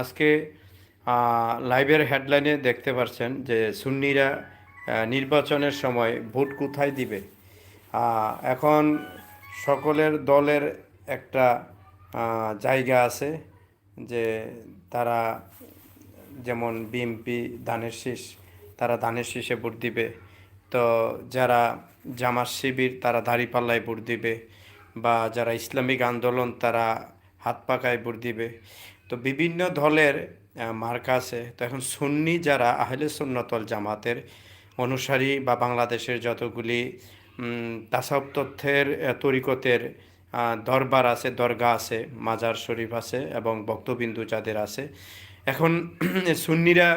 আজকে লাইভের হেডলাইনে দেখতে পাচ্ছেন যে সুন্নিরা নির্বাচনের সময় ভোট কোথায় দিবে? এখন সকলের দলের একটা জায়গা আছে যে তারা যেমন বিএমপি ধানের শীষ, তারা ধানের শীষে ভোট দিবে। তো যারা জামাত শিবির, তারা দাঁড়িপাল্লায় ভোট দিবে বা যারা ইসলামিক আন্দোলন, তারা হাত পাকায় ভোট দিবে। তো বিভিন্ন দলের মার্কা আছে। তো এখন সুন্নি যারা, আহলে সুন্নতল জামাতের অনুসারী বা বাংলাদেশের যতগুলি তাসাউফ তথ্যের তরিকতের দরবার আছে দরগা আছে, মাজার শরীফ আছে এবং ভক্তবিন্দু যাদের আছে। এখন সুন্নিরা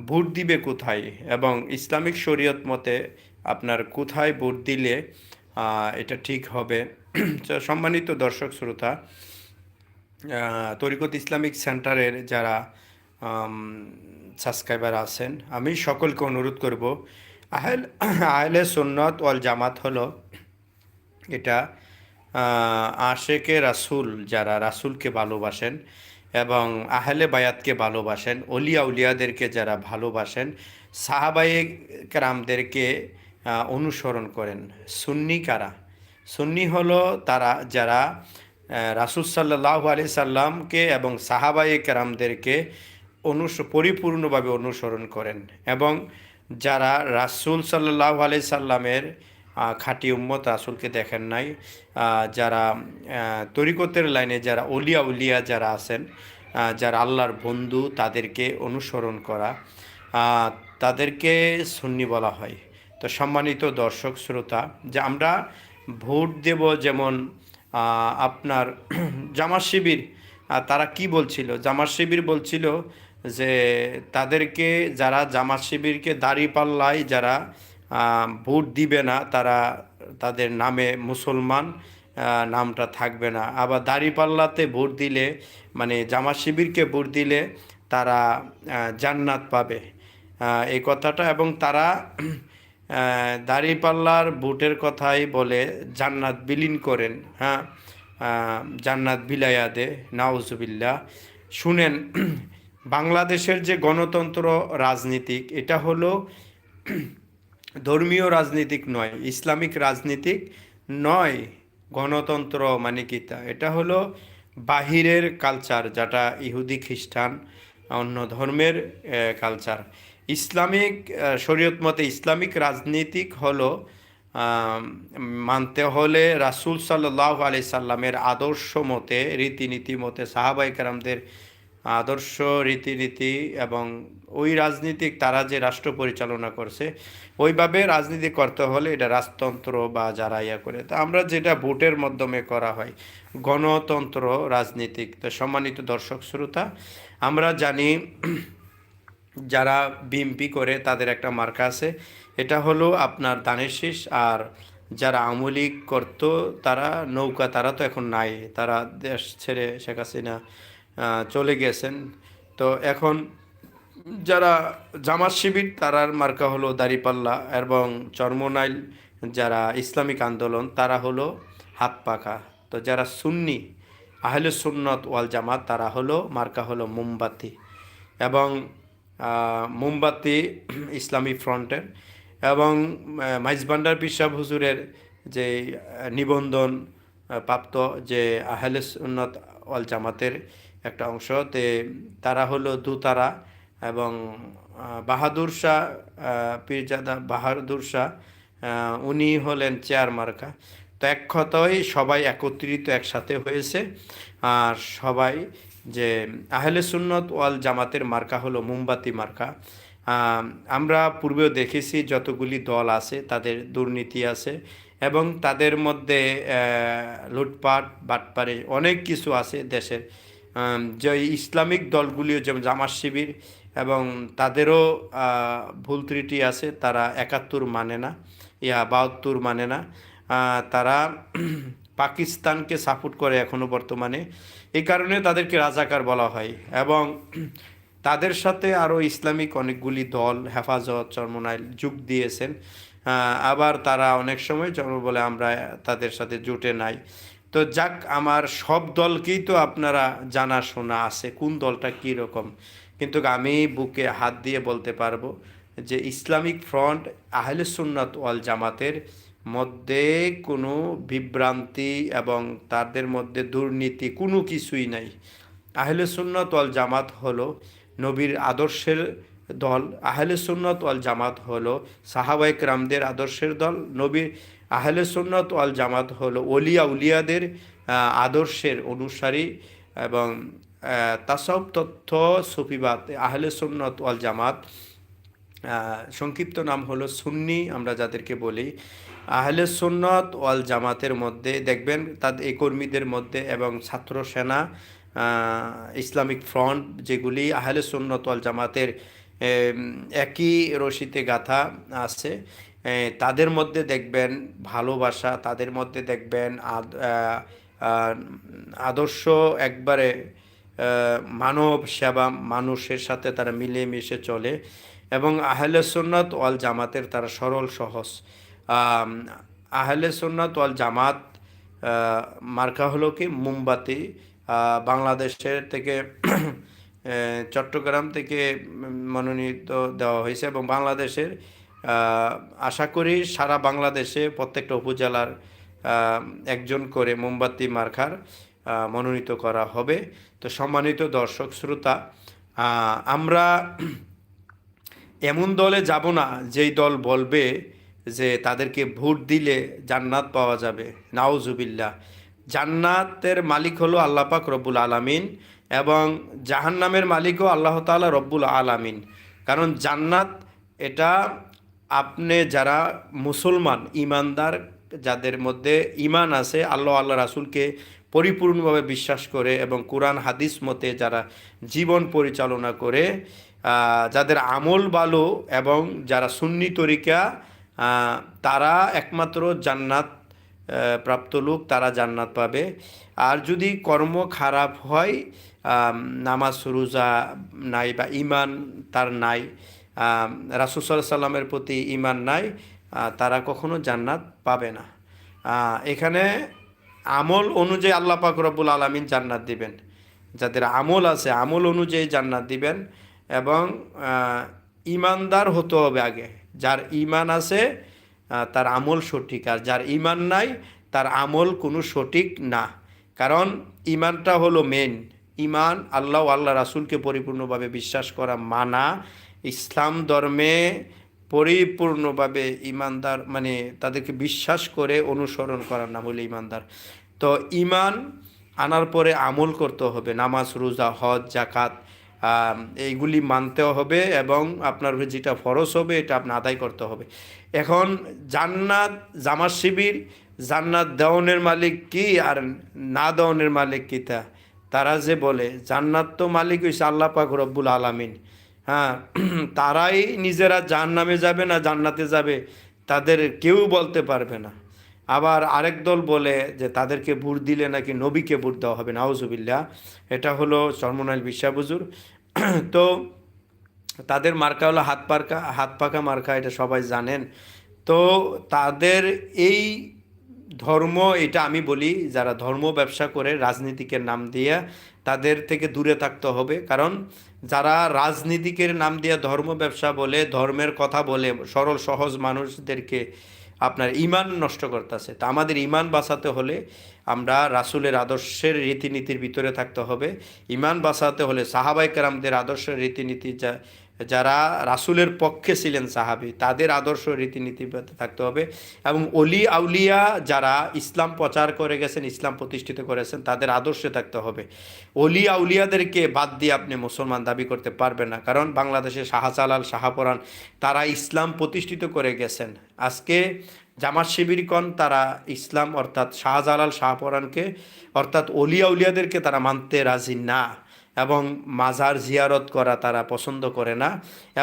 ভোট দিবে কোথায় এবং ইসলামিক শরীয়ত মতে আপনার কোথায় ভোট দিলে এটা ঠিক হবে? সম্মানিত দর্শক, শ্রোতা তরিকত ইসলামিক সেন্টারের যারা সাবস্ক্রাইবার আছেন, আমি সকলকে অনুরোধ করব, আহল, আহলে সুন্নত ওয়াল জামাত হলো এটা আশেকে রাসূল যারা রাসূলকে ভালোবাসেন এবং আহলে বায়াতকে ভালোবাসেন, অলিয়া উলিয়াদেরকে যারা ভালোবাসেন, সাহাবায়ে কেরামদেরকে অনুসরণ করেন। সুন্নি কারা? সুন্নি হলো তারা যারা রাসূল সাল্লাহ আলি সাল্লামকে এবং সাহাবায়ে কেরামদেরকে অনুস, পরিপূর্ণভাবে অনুসরণ করেন এবং যারা রাসূল সাল্লাহ আলি সাল্লামের খাঁটি উম্মত রাসুলকে দেখেন নাই যারা তরিকতের লাইনে যারা অলিয়া উলিয়া যারা আছেন যারা আল্লাহর বন্ধু, তাদেরকে অনুসরণ করা তাদেরকে সুন্নি বলা হয়। তো সম্মানিত দর্শক, শ্রোতা, যে আমরা ভোট দেব যেমন আপনার জামাত শিবির তারা কি বলছিল? জামাত শিবির বলছিল যে তাদেরকে যারা জামাত শিবিরকে দাঁড়িপাল্লায় যারা ভোট দিবে না, তারা তাদের নামে মুসলমান নামটা থাকবে না। আবার দাঁড়িপাল্লাতে ভোট দিলে মানে জামাত শিবিরকে ভোট দিলে তারা জান্নাত পাবে। এই কথাটা এবং তারা দাঁড়িপাল্লার ভোটের কথাই বলে জান্নাত বিলীন করেন হ্যাঁ? জান্নাত বিলাইয়া দে, নাউজুবিল্লাহ। শুনেন, বাংলাদেশের যে গণতন্ত্র রাজনীতিক, এটা হলো ধর্মীয় রাজনীতিক নয়, ইসলামিক রাজনীতিক নয়, গণতন্ত্র মানে কি তা এটা হলো বাহিরের কালচার, যেটা ইহুদি খ্রিস্টান, অন্য ধর্মের কালচার। ইসলামিক শরীয়ত মতে ইসলামিক রাজনীতিক হলো মানতে হলে রাসূল সাল্লাহ আলি সাল্লামের আদর্শ মতে, রীতিনীতি মতে সাহাবাই কারামদের আদর্শ, রীতিনীতি এবং ওই রাজনীতিক তারা যে রাষ্ট্র পরিচালনা করছে, ওইভাবে রাজনীতি করতে হলে এটা রাজতন্ত্র বা যারা ইয়া করে, তা আমরা যেটা ভোটের মাধ্যমে করা হয়, গণতন্ত্র রাজনীতিক, তো সম্মানিত দর্শক, শ্রোতা, আমরা জানি যারা বিএমপি করে তাদের একটা মার্কা আছে। এটা হলো আপনার দানের শীষ আর যারা আমলিক করতো তারা নৌকা, তারা তো এখন নাই, তারা দেশ ছেড়ে শেখ হাসিনা চলে গেছেন। তো এখন যারা জামাত শিবির, তারার মার্কা হলো দাড়িপাল্লা এবং চর্মনাইল যারা ইসলামিক আন্দোলন, তারা হলো হাত পাকা তো যারা সুন্নি, আহলে সুন্নত ওয়াল জামাত, তারা হলো, মার্কা হলো মোমবাতি। এবং মোমবাতি, ইসলামী ফ্রন্টের এবং মাইজবান্ডার পিসাব হুজুরের যে নিবন্ধন প্রাপ্ত যে আহলে সুন্নত অল জামাতের একটা অংশ, তে তারা হলো দুতারা এবং বাহাদুর শাহ পীরজাদা বাহাদুর শাহ উনি হলেন চেয়ার মার্কা। তো এক সবাই একত্রিত একসাথে হয়েছে, আর সবাই যে আহলে সুন্নত ওয়াল জামাতের মার্কা হলো মোমবাতি মার্কা। আমরা পূর্বেও দেখেছি যতগুলি দল আছে, তাদের দুর্নীতি আছে এবং তাদের মধ্যে লুটপাট বাটপারে অনেক কিছু আছে দেশের। যে ইসলামিক দলগুলিও যেমন জামাত শিবির এবং তাদেরও ভুল ত্রুটি আছে, তারা একাত্তর মানে না, ইয়া বাহাত্তর মানে না। তারা পাকিস্তানকে সাপোর্ট করে এখনও বর্তমানে। এই কারণে তাদেরকে রাজাকার বলা হয় এবং তাদের সাথে আরও ইসলামিক অনেকগুলি দল হেফাজত চরমনাইল যোগ দিয়েছেন। আবার তারা অনেক সময় জন্ম বলে আমরা তাদের সাথে জুটে নাই। তো যাক, আমার সব দলকেই তো আপনারা জানা শোনা আছে, কোন দলটা কী রকম। কিন্তু আমি বুকে হাত দিয়ে বলতে পারব যে ইসলামিক ফ্রন্ট আহলে সুন্নাত ওয়াল জামাতের মধ্যে কোনো বিভ্রান্তি এবং তাদের মধ্যে দুর্নীতি কোনো কিছুই নাই। আহলে সুন্নাত ওয়াল জামাত হলো নবীর আদর্শের দল আহলে সুন্নত ওয়াল জামাত হলো সাহাবাইক রামদের আদর্শের দল নবীর আহলে সুন্নত ওয়াল জামাত হলো অলিয়া উলিয়াদের আদর্শের অনুসারী এবং আহ, তাসাউব তথ্য সুফিবাদ আহলে সুন্নত ওয়াল জামাত সংক্ষিপ্ত নাম হলো সুন্নি আমরা যাদেরকে বলি। আহলে সুন্নত ওয়াল জামাতের মধ্যে, দেখবেন তাদের এই কর্মীদের মধ্যে এবং ছাত্র সেনা ইসলামিক ফ্রন্ট যেগুলি আহলে সুন্নত ওয়াল জামাতের একই রশিতে গাথা আছে তাদের মধ্যে দেখবেন ভালোবাসা, তাদের মধ্যে দেখবেন আদর্শ একবারে মানব সেবা মানুষের সাথে তারা মিলেমিশে চলে এবং আহলে সুন্নাত ওয়াল জামাতের তারা সরল সহজ। আহলে সুন্নাত ওয়াল জামাত মার্কা হলো কি? মোমবাতি। বাংলাদেশের থেকে চট্টগ্রাম থেকে মনোনীত দেওয়া হয়েছে এবং বাংলাদেশের আশা করি সারা বাংলাদেশে প্রত্যেকটা উপজেলার একজন করে মোমবাতি মার্কার মনোনীত করা হবে। তো সম্মানিত দর্শক, শ্রোতা আমরা এমন দলে যাব না যেই দল বলবে যে তাদেরকে ভোট দিলে জান্নাত পাওয়া যাবে। নাউজুবিল্লাহ। জান্নাতের মালিক হলো আল্লাহ পাক রব্বুল আলামিন এবং জাহান্নামের মালিকও আল্লাহ তাআলা রব্বুল আলামিন। কারণ জান্নাত এটা আপনি যারা মুসলমান ইমানদার যাদের মধ্যে ইমান আছে, আল্লাহ আল্লাহ রাসুলকে পরিপূর্ণভাবে বিশ্বাস করে এবং কোরআন, হাদিস মতে যারা জীবন পরিচালনা করে যাদের আমল ভালো এবং যারা সুন্নি তরিকা তারা একমাত্র জান্নাত প্রাপ্ত লোক, তারা জান্নাত পাবে। আর যদি কর্ম খারাপ হয় নামাজ, রোজা নাই বা ইমান তার নাই রাসুল সাল্লামের প্রতি ইমান নাই তারা কখনো জান্নাত পাবে না। এখানে আমল অনুযায়ী আল্লাহ পাক রব্বুল আলমিন জান্নাত দিবেন। যাদের আমল আছে, আমল অনুযায়ী জান্নাত দিবেন এবং ইমানদার হতে হবে আগে। যার ইমান আছে তার আমল সঠিক, আর যার ইমান নাই, তার আমল কোনো সঠিক না। কারণ ইমানটা হলো মেন ইমান আল্লাহ আল্লাহ রাসুলকে পরিপূর্ণভাবে বিশ্বাস করা মানা। ইসলাম ধর্মে পরিপূর্ণভাবে ইমানদার মানে তাদেরকে বিশ্বাস করে অনুসরণ করার নাম হলো ইমানদার। তো ইমান আনার পরে আমল করতে হবে। নামাজ, রোজা, হজ জাকাত এইগুলি মানতেও হবে এবং আপনার যেটা ফরজ হবে, এটা আপনি আদায় করতে হবে। এখন জান্নাত, জামাত শিবির, জান্নাত দেওয়ানের মালিক কি আর না দেওয়ানের মালিক কি তা? তারা যে বলে, জান্নাত তো মালিক হইছে আল্লাহ পাক রব্বুল আলামিন। হ্যাঁ তারাই নিজেরা জাহান্নামে যাবে না জান্নাতে যাবে, তাদের কেউ বলতে পারবে না। আবার আরেক দল বলে যে তাদেরকে ভোট দিলে নাকি নবীকে ভোট দেওয়া হবে, নাউজুবিল্লাহ। এটা হলো চর্মনাইল বিশ্বাবুজুর তো তাদের মার্কা হলো হাত পার্কা, হাত পাকা মার্কা, এটা সবাই জানেন। তো তাদের এই ধর্ম, এটা আমি বলি, যারা ধর্ম ব্যবসা করে রাজনীতিকে নাম দিয়ে তাদের থেকে দূরে থাকতে হবে। কারণ যারা রাজনীতিকের নাম দিয়ে ধর্ম ব্যবসা বলে, ধর্মের কথা বলে, সরল, সহজ মানুষদেরকে আপনার ইমান নষ্ট করতেছে। তা আমাদের ইমান বাঁচাতে হলে আমরা রাসুলের আদর্শের রীতিনীতির ভিতরে থাকতে হবে। ইমান বাঁচাতে হলে সাহাবাইকার আমাদের আদর্শের রীতিনীতি যা যারা রাসূলের পক্ষে ছিলেন সাহাবি, তাদের আদর্শ রীতিনীতি থাকতে হবে। এবং অলি আউলিয়া যারা ইসলাম প্রচার করে গেছেন, ইসলাম প্রতিষ্ঠিত করেছেন, তাদের আদর্শে থাকতে হবে। অলি আউলিয়াদেরকে বাদ দিয়ে আপনি মুসলমান দাবি করতে পারবেন না। কারণ বাংলাদেশে শাহজালাল, শাহপরান, তারা ইসলাম প্রতিষ্ঠিত করে গেছেন। আজকে জামাত শিবিরকন তারা ইসলাম অর্থাৎ শাহজালাল, শাহপরানকে, অর্থাৎ অলিয়া উলিয়াদেরকে তারা মানতে রাজি না। এবং মাজার জিয়ারত করা তারা পছন্দ করে না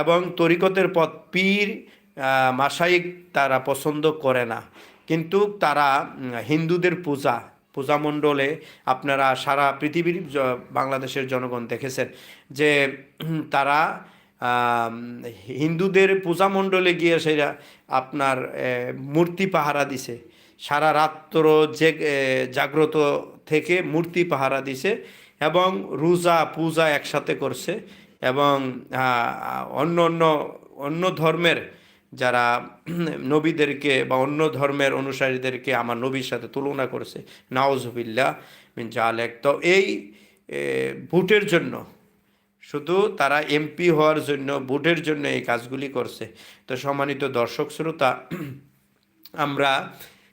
এবং তরিকতের পথ পীর মাসাইক তারা পছন্দ করে না। কিন্তু তারা হিন্দুদের পূজা পূজা মণ্ডলে আপনারা সারা পৃথিবীর বাংলাদেশের জনগণ দেখেছেন যে তারা হিন্দুদের পূজা মণ্ডলে গিয়ে সেটা আপনার মূর্তি পাহারা দিছে। সারা রাত্র যে জাগ্রত থেকে মূর্তি পাহারা দিছে। এবং রোজা, পূজা একসাথে করছে এবং অন্য অন্য অন্য ধর্মের যারা নবীদেরকে বা অন্য ধর্মের অনুসারীদেরকে আমার নবীর সাথে তুলনা করেছে নাওজবিল্লা মিন জালেক। তো এই ভোটের জন্য, শুধু তারা এমপি হওয়ার জন্য, ভোটের জন্য এই কাজগুলি করছে। তো সম্মানিত দর্শক, শ্রোতা, আমরা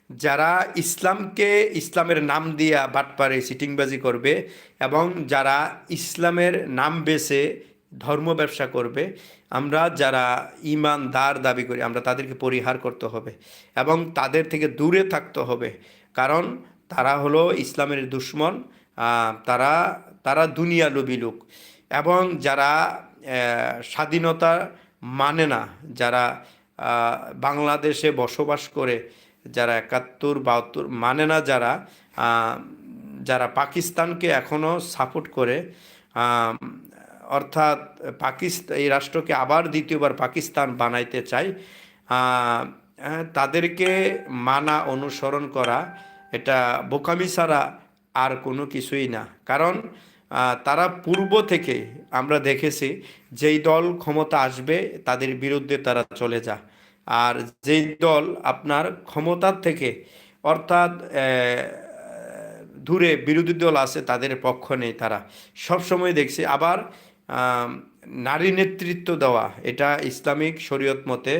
যারা ইসলামকে ইসলামের নাম দিয়া বাটপারে সিটিংবাজি করবে এবং যারা ইসলামের নাম বেছে ধর্ম ব্যবসা করবে, আমরা যারা ইমানদার দাবি করি, আমরা তাদেরকে পরিহার করতে হবে এবং তাদের থেকে দূরে থাকতে হবে। কারণ তারা হলো ইসলামের দুশ্মন তারা তারা দুনিয়া লোভী লোক এবং যারা স্বাধীনতা মানে না, যারা বাংলাদেশে বসবাস করে যারা একাত্তর বাহাত্তর মানে না যারা যারা পাকিস্তানকে এখনও সাপোর্ট করে অর্থাৎ পাকিস্তান এই রাষ্ট্রকে আবার দ্বিতীয়বার পাকিস্তান বানাইতে চায় হ্যাঁ, তাদেরকে মানা অনুসরণ করা এটা বোকামি ছাড়া আর কোনো কিছুই না। কারণ তারা পূর্ব থেকে আমরা দেখেছি যেই দল ক্ষমতা আসবে তাদের বিরুদ্ধে তারা চলে যায় আর যেই দল আপনার ক্ষমতার থেকে, অর্থাৎ দূরে বিরোধী দল আছে, তাদের পক্ষ নেই তারা। সব সময় দেখছি আবার নারী নেতৃত্ব দেওয়া, এটা ইসলামিক শরীয়ত মতে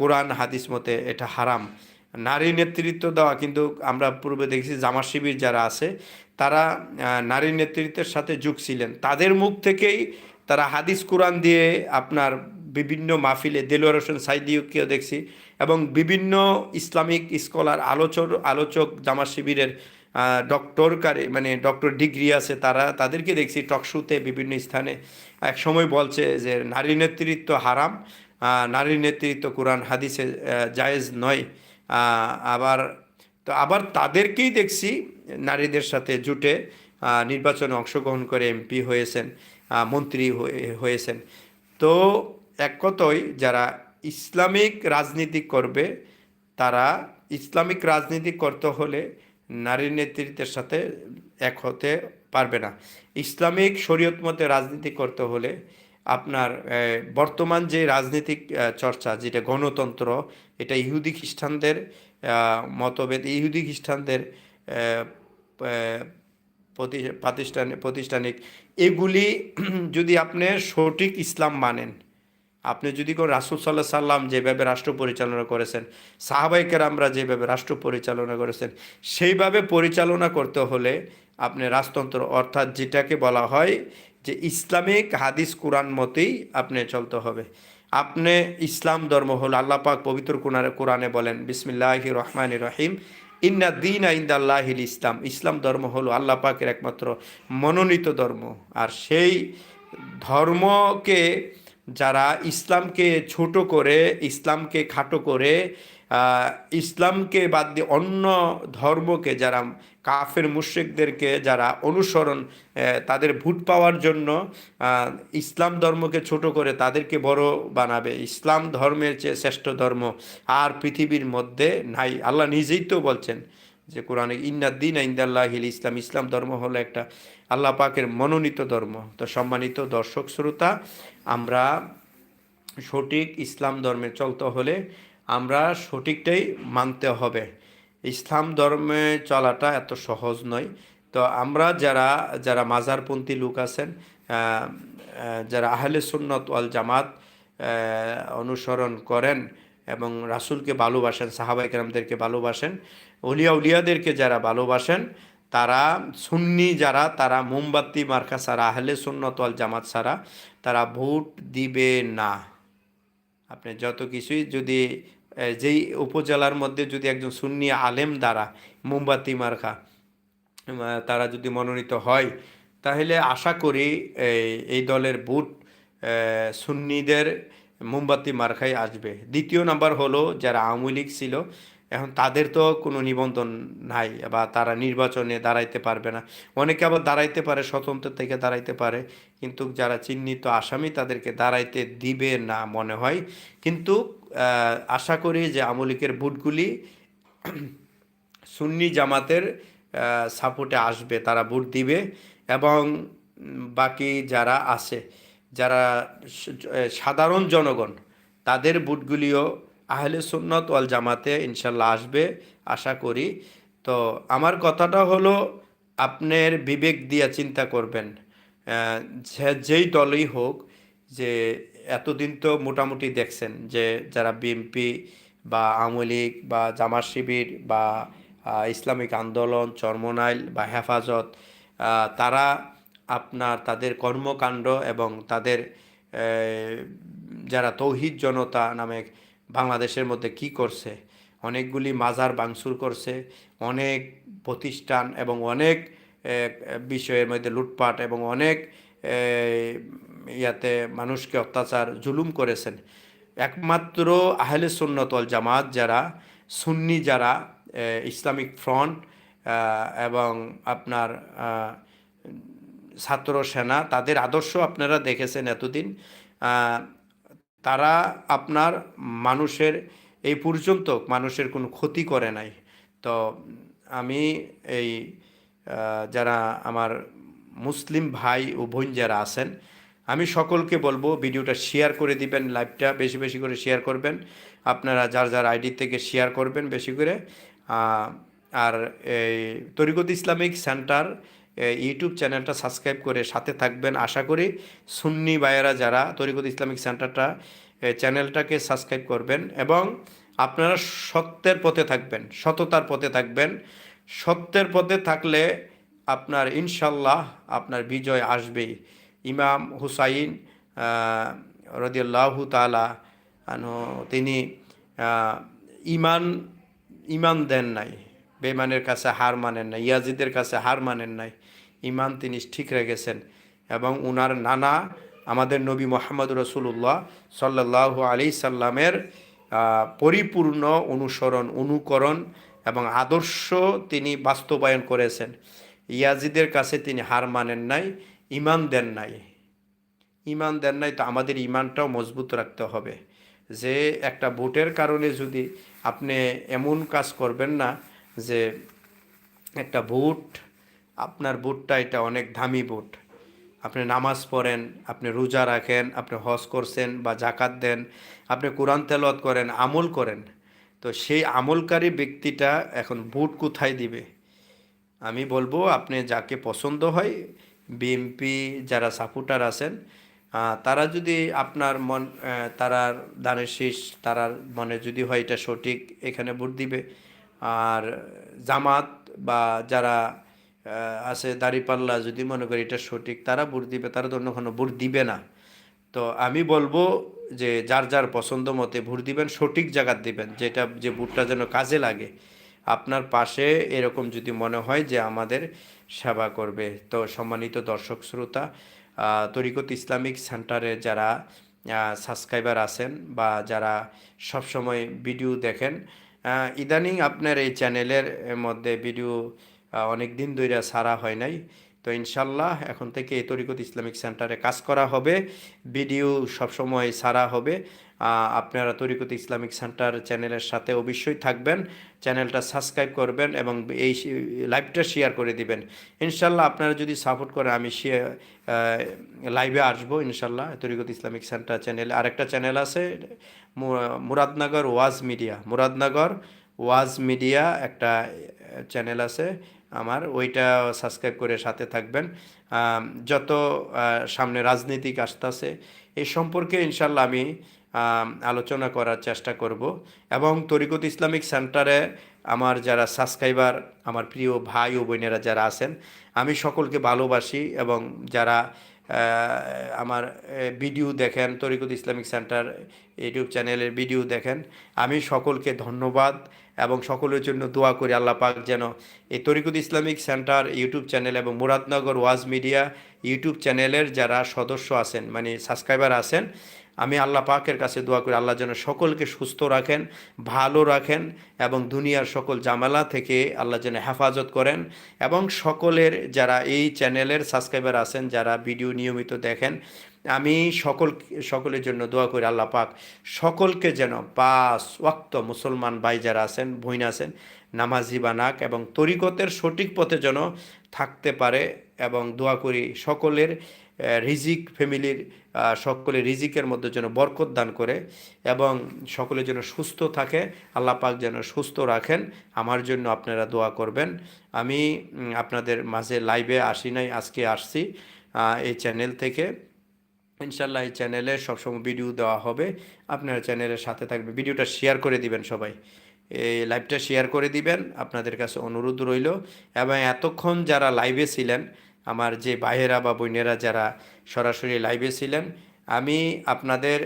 কোরআন, হাদিস মতে এটা হারাম। নারী নেতৃত্ব দেওয়া কিন্তু আমরা পূর্বে দেখছি জামা শিবির যারা আছে, তারা নারী নেতৃত্বের সাথে যুগ ছিলেন। তাদের মুখ থেকেই তারা হাদিস কোরআন দিয়ে আপনার বিভিন্ন মাহফিলে দেলোয়ার হোসেন সাইদিউকেও দেখছি এবং বিভিন্ন ইসলামিক স্কলার, আলোচক আলোচক জামা শিবিরের ডক্টরকারে মানে ডক্টর ডিগ্রি আছে তারা, তাদেরকে দেখছি টকশুতে বিভিন্ন স্থানে। এক সময় বলছে যে নারী নেতৃত্ব হারাম নারী নেতৃত্ব কোরআন হাদিসে জায়েজ নয়। আবার, তো আবার তাদেরকেই দেখছি নারীদের সাথে জুটে নির্বাচনে অংশগ্রহণ করে এমপি হয়েছেন মন্ত্রী হয়ে- হয়েছেন। তো এক যারা ইসলামিক রাজনীতি করবে, তারা ইসলামিক রাজনীতি করতে হলে নারী নেতৃত্বের সাথে এক হতে পারবে না। ইসলামিক শরীয়ত মতে রাজনীতি করতে হলে আপনার বর্তমান যে রাজনৈতিক চর্চা, যেটা গণতন্ত্র, এটা ইহুদি খ্রিস্টানদের মতভেদ, ইহুদি খ্রিস্টানদের প্রাতিষ্ঠানিক প্রতিষ্ঠানিক, এগুলি যদি আপনি সঠিক ইসলাম মানেন আপনি যদি কোনো রাসুল সাল্লাহ সাল্লাম যেভাবে রাষ্ট্র পরিচালনা করেছেন সাহাবাইকের আমরা যেভাবে রাষ্ট্র পরিচালনা করেছেন, সেইভাবে পরিচালনা করতে হলে আপনি রাজতন্ত্র, অর্থাৎ যেটাকে বলা হয় যে ইসলামিক হাদিস কোরআন মতেই আপনি চলতে হবে। আপনি ইসলাম ধর্ম হল আল্লাহ পাক পবিত্র কোরআনে কোরআনে বলেন বিসমিল্লাহ রহমান রহিম, ইন্না দিন আইন্দাল্লাহিল ইসলাম। ইসলাম ধর্ম হলো আল্লাহ পাকের একমাত্র মনোনীত ধর্ম। আর সেই ধর্মকে যারা ইসলামকে ছোট করে, ইসলামকে খাটো করে ইসলামকে বাদ দিয়ে অন্য ধর্মকে যারা কাফের মুশ্রিকদেরকে যারা অনুসরণ তাদের ভোট পাওয়ার জন্য ইসলাম ধর্মকে ছোট করে তাদেরকে বড় বানাবে। ইসলাম ধর্মের চেয়ে শ্রেষ্ঠ ধর্ম আর পৃথিবীর মধ্যে নাই। আল্লাহ নিজেই তো বলছেন যে কোরআনে ইন্নাদ্দিন ইন্দাল্লাহিল ইসলাম ইসলাম ধর্ম হলো একটা আল্লাহ পাকের মনোনীত ধর্ম। তো সম্মানিত দর্শক, শ্রোতা, আমরা সঠিক ইসলাম ধর্মে চলতে হলে আমরা সঠিকটাই মানতে হবে। ইসলাম ধর্মে চলাটা এত সহজ নয়। তো আমরা যারা যারা মাজারপন্থী লোক আছেন যারা আহলে সুন্নত ওয়াল জামাত অনুসরণ করেন এবং রাসূলকে ভালোবাসেন সাহাবাই কেরামদেরকে ভালোবাসেন। উলিয়া উলিয়াদেরকে যারা ভালোবাসেন তারা সুন্নি যারা তারা মোমবাতি মার্কা ছাড়া আহলে সুন্নত ওয়াল জামাত ছাড়া তারা ভোট দিবে না। আপনি যত কিছুই যদি যেই উপজেলার মধ্যে যদি একজন সুন্নি আলেম দ্বারা মোমবাতি মার্কা তারা যদি মনোনীত হয় তাহলে আশা করি এই দলের আহ, সুন্নিদের মোমবাতি মার্কাই আসবে। দ্বিতীয় নাম্বার হলো, যারা আওয়ামী লীগ ছিল, এখন তাদের তো কোনো নিবন্ধন নাই বা তারা নির্বাচনে দাঁড়াইতে পারবে না। অনেকে আবার দাঁড়াইতে পারে স্বতন্ত্র থেকে দাঁড়াইতে পারে, কিন্তু যারা চিহ্নিত আসামি তাদেরকে দাঁড়াইতে দিবে না মনে হয়। কিন্তু আশা করি যে আওয়ামী লীগের বুটগুলি সুন্নি জামাতের সাপোর্টে আসবে, তারা ভোট দিবে এবং বাকি যারা আছে যারা সাধারণ জনগণ, তাদের বুটগুলিও আহলে সুন্নত ওয়াল জামাতে ইনশাল্লাহ আসবে, আশা করি। তো আমার কথাটা হলো, আপনার বিবেক দিয়ে চিন্তা করবেন। যে- যেই দলই হোক, যে, এতদিন তো মোটামুটি দেখছেন যে, যারা বিএনপি বা আওয়ামী লীগ বা জামাত শিবির বা ইসলামিক আন্দোলন, চরমনাইল বা হেফাজত তারা আপনার তাদের কর্মকাণ্ড এবং তাদের যারা তৌহিদ জনতা নামে বাংলাদেশের মধ্যে কি করছে, অনেকগুলি মাজার ভাঙচুর করছে, অনেক প্রতিষ্ঠান এবং অনেক বিষয়ের মধ্যে লুটপাট এবং অনেক ইয়াতে মানুষকে অত্যাচার, জুলুম করেছেন। একমাত্র আহলে সুন্নতল জামাত যারা, সুন্নি যারা ইসলামিক ফ্রন্ট এবং আপনার ছাত্র সেনা, তাদের আদর্শ আপনারা দেখেছেন এতদিন। তারা আপনার মানুষের, এই পর্যন্ত মানুষের কোনো ক্ষতি করে নাই। তো আমি এই যারা আমার মুসলিম ভাই ও বোন যারা আছেন, আমি সকলকে বলব ভিডিওটা শেয়ার করে দিবেন, লাইভটা বেশি বেশি করে শেয়ার করবেন। আপনারা যার যার আইডি থেকে শেয়ার করবেন বেশি করে। আর এই তরিকত ইসলামিক সেন্টার ইউটিউব চ্যানেলটা সাবস্ক্রাইব করে সাথে থাকবেন। আশা করি সুন্নি ভাইয়েরা যারা তরিকত ইসলামিক সেন্টারটা চ্যানেলটাকে সাবস্ক্রাইব করবেন এবং আপনারা সত্যের পথে থাকবেন, সততার পথে থাকবেন। সত্যের পথে থাকলে আপনার ইনশাল্লাহ আপনার বিজয় আসবেই। ইমাম হুসাইন রদিয়াল্লাহু তালা তিনি ইমান ইমান দেন নাই। বেমানের কাছে হার মানেন নাই, ইয়াজিদের কাছে হার মানেন নাই। ইমান তিনি ঠিক রেখেছেন এবং উনার নানা আমাদের নবী মোহাম্মদ রসুল্লাহ সাল্লাহ আলি সাল্লামের পরিপূর্ণ অনুসরণ, অনুকরণ এবং আদর্শ তিনি বাস্তবায়ন করেছেন। ইয়াজিদের কাছে তিনি হার মানেন নাই ইমান দেন নাই। ইমান দেন নাই তো আমাদের ইমানটাও মজবুত রাখতে হবে। যে একটা ভোটের কারণে যদি আপনি এমন কাজ করবেন না যে একটা বুট, আপনার বুটটা এটা অনেক দামি বুট। আপনি নামাজ পড়েন, আপনি রোজা রাখেন, আপনি হজ করছেন বা জাকাত দেন, আপনি কোরআন তেলত করেন, আমল করেন, তো সেই আমলকারী ব্যক্তিটা এখন বুট কোথায় দিবে? আমি বলব আপনি যাকে পছন্দ হয়, বিএমপি যারা সাপোর্টার আছেন তারা যদি আপনার মন তারার দানের শীষ, তারার মনে যদি হয় এটা সঠিক, এখানে ভোট দিবে। আর জামাত বা যারা আছে দাঁড়িপাল্লা যদি মনে করি এটা সঠিক, তারা ভোট দিবে, তারা তো অন্য কোনো ভোট দিবে না। তো আমি বলব যে যার যার পছন্দ মতে ভোট দিবেন, সঠিক জায়গার দিবেন, যেটা, যে ভোটটা যেন কাজে লাগে। আপনার পাশে এরকম যদি মনে হয় যে আমাদের সেবা করবে। তো সম্মানিত দর্শক শ্রোতা তরিকত ইসলামিক সেন্টারে যারা সাবস্ক্রাইবার আছেন বা যারা সবসময় ভিডিও দেখেন ইদানিং আপনার এই চ্যানেলের মধ্যে ভিডিও অনেক দিন ধরে সারা হয় নাই। তো ইনশাল্লাহ এখন থেকে তরিকত ইসলামিক সেন্টারে কাজ করা হবে। ভিডিও সবসময় সারা হবে। আপনারা তরিকত ইসলামিক সেন্টার চ্যানেলের সাথে অবশ্যই থাকবেন। চ্যানেলটা সাবস্ক্রাইব করবেন এবং এই লাইভটা শেয়ার করে দিবেন। ইনশাল্লাহ আপনারা যদি সাপোর্ট করেন আমি শেয়ার লাইভে আসব ইনশাল্লাহ তরিকত ইসলামিক সেন্টার চ্যানেল। আরেকটা চ্যানেল আছে মুরাদনগর ওয়াজ মিডিয়া। মুরাদনগর ওয়াজ মিডিয়া একটা চ্যানেল আছে আমার ওইটা সাবস্ক্রাইব করে সাথে থাকবেন। যত সামনে রাজনীতিক আসতেছে এই সম্পর্কে ইনশাল্লাহ আমি আম, আলোচনা করার চেষ্টা করব। এবং তরিকত ইসলামিক সেন্টারে আমার যারা সাবস্ক্রাইবার, আমার প্রিয় ভাই ও বোনেরা যারা আছেন, আমি সকলকে ভালোবাসি এবং যারা আমার ভিডিও দেখেন, তরিকুত ইসলামিক সেন্টার ইউটিউব চ্যানেলের ভিডিও দেখেন, আমি সকলকে ধন্যবাদ এবং সকলের জন্য দোয়া করি আল্লাহ পাক যেন এই Tariqut Islamic centre YouTube channel এবং মুরাদনগর ওয়াজ মিডিয়া ইউটিউব চ্যানেলের যারা সদস্য আছেন মানে সাবস্ক্রাইবার আছেন আমি আল্লাহ পাকের কাছে দোয়া করি, আল্লাহ যেন সকলকে সুস্থ রাখেন, ভালো রাখেন এবং দুনিয়ার সকল জামালা থেকে আল্লাহ যেন হেফাজত করেন এবং সকলের যারা এই চ্যানেলের সাবস্ক্রাইবার আছেন, যারা ভিডিও নিয়মিত দেখেন, আমি সকল, সকলের জন্য দোয়া করি আল্লাহ পাক সকলকে যেন পাঁচ ওয়াক্ত মুসলমান ভাই যারা আছেন বইন আছেন, নামাজি বানাক এবং তরিকতের সঠিক পথে যেন থাকতে পারে। এবং দোয়া করি সকলের রিজিক ফ্যামিলির আহ, সকলের রিজিকের মধ্যে যেন বরকত দান করে এবং সকলে যেন সুস্থ থাকে। আল্লাহ পাক যেন সুস্থ রাখেন। আমার জন্য আপনারা দোয়া করবেন। আমি আপনাদের মাঝে লাইভে আসি নাই আজকে আসছি এই চ্যানেল থেকে। ইনশাল্লাহ এই চ্যানেলে সবসময় ভিডিও দেওয়া হবে। আপনারা চ্যানেলের সাথে থাকবে ভিডিওটা শেয়ার করে দিবেন সবাই। এই লাইভটা শেয়ার করে দিবেন। আপনাদের কাছে অনুরোধ রইল। এবং এতক্ষণ যারা লাইভে ছিলেন আমার যে ভাইয়েরা বা বোনেরা যারা সরাসরি লাইভে ছিলেন, আমি আপনাদের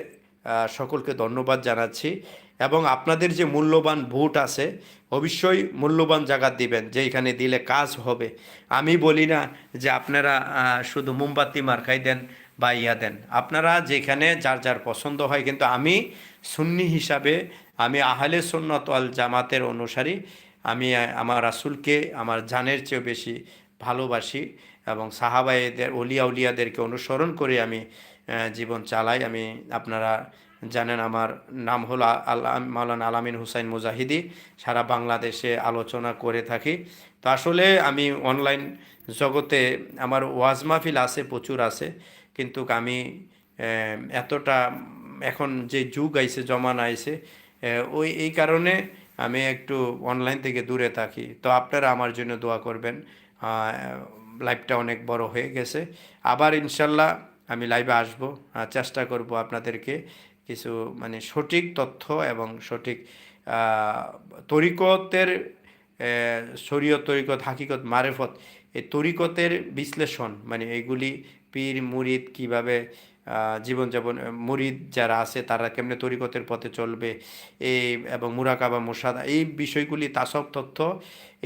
সকলকে ধন্যবাদ জানাচ্ছি এবং আপনাদের যে মূল্যবান ভোট আছে, অবশ্যই মূল্যবান জায়গা দিবেন যে এখানে দিলে কাজ হবে। আমি বলি না যে আপনারা শুধু মোমবাতি মার্কাই দেন বা ইয়া দেন। আপনারা যেখানে যার যার পছন্দ হয়, কিন্তু আমি সুন্নি হিসাবে, আমি আহলে সুন্নত আল জামাতের অনুসারী, আমি আমার রাসূলকে, আমার জানের চেয়েও বেশি ভালোবাসি। এবং সাহাবায়েদের অলিয়া উলিয়াদেরকে অনুসরণ করে আমি জীবন চালাই। আমি, আপনারা জানেন আমার নাম হলো আল্লাহ মাওলানা আলামিন হুসাইন মুজাহিদি। সারা বাংলাদেশে আলোচনা করে থাকি। তো আসলে আমি অনলাইন জগতে আমার ওয়াজ মাহফিল আছে, প্রচুর আছে। কিন্তু আমি এতটা এখন যে যুগ আইছে, জমানা আইছে ওই, এই কারণে আমি একটু অনলাইন থেকে দূরে থাকি। তো আপনারা আমার জন্য দোয়া করবেন। লাইভটা অনেক বড় হয়ে গেছে। আবার ইনশাল্লাহ আমি লাইভে আসব। চেষ্টা করব আপনাদেরকে কিছু মানে সঠিক তথ্য এবং সঠিক তরিকতের শরীয় তরিকত, হাকিকত, মারেফত, এই তরিকতের বিশ্লেষণ মানে এগুলি পীর, মুরিদ কীভাবে জীবনযাপন মুরিদ যারা আছে, তারা কেমনে তরিকতের পথে চলবে? এই এবং মুরাকাবা মুসাদা এই বিষয়গুলি, তাসব তথ্য,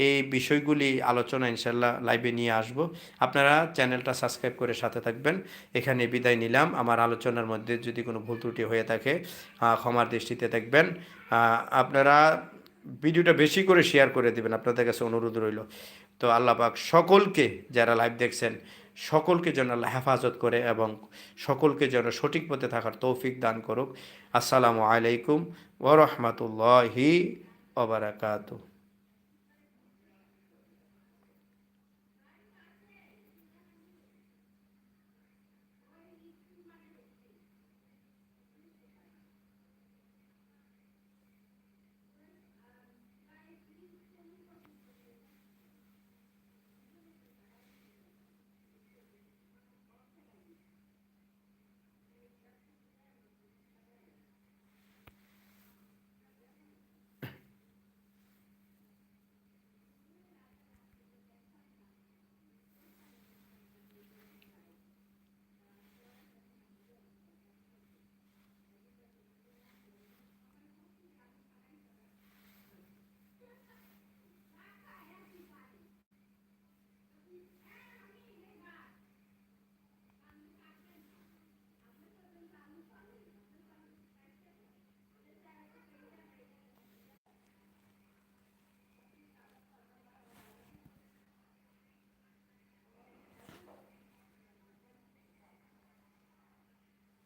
এই বিষয়গুলি আলোচনা ইনশাল্লাহ লাইভে নিয়ে আসব। আপনারা চ্যানেলটা সাবস্ক্রাইব করে সাথে থাকবেন। এখানে বিদায় নিলাম। আমার আলোচনার মধ্যে যদি কোনো ভুল ত্রুটি হয়ে থাকে ক্ষমার দৃষ্টিতে দেখবেন। আপনারা ভিডিওটা বেশি করে শেয়ার করে দিবেন। আপনাদের কাছে অনুরোধ রইল। তো আল্লাহ পাক সকলকে যারা লাইভ দেখছেন সকলকে যেন আল্লাহ হেফাজত করে এবং সকলকে যেন সঠিক পথে থাকার তৌফিক দান করুক। আসসালামু আলাইকুম ওরহমতুল্লাহি ওবরাকাতু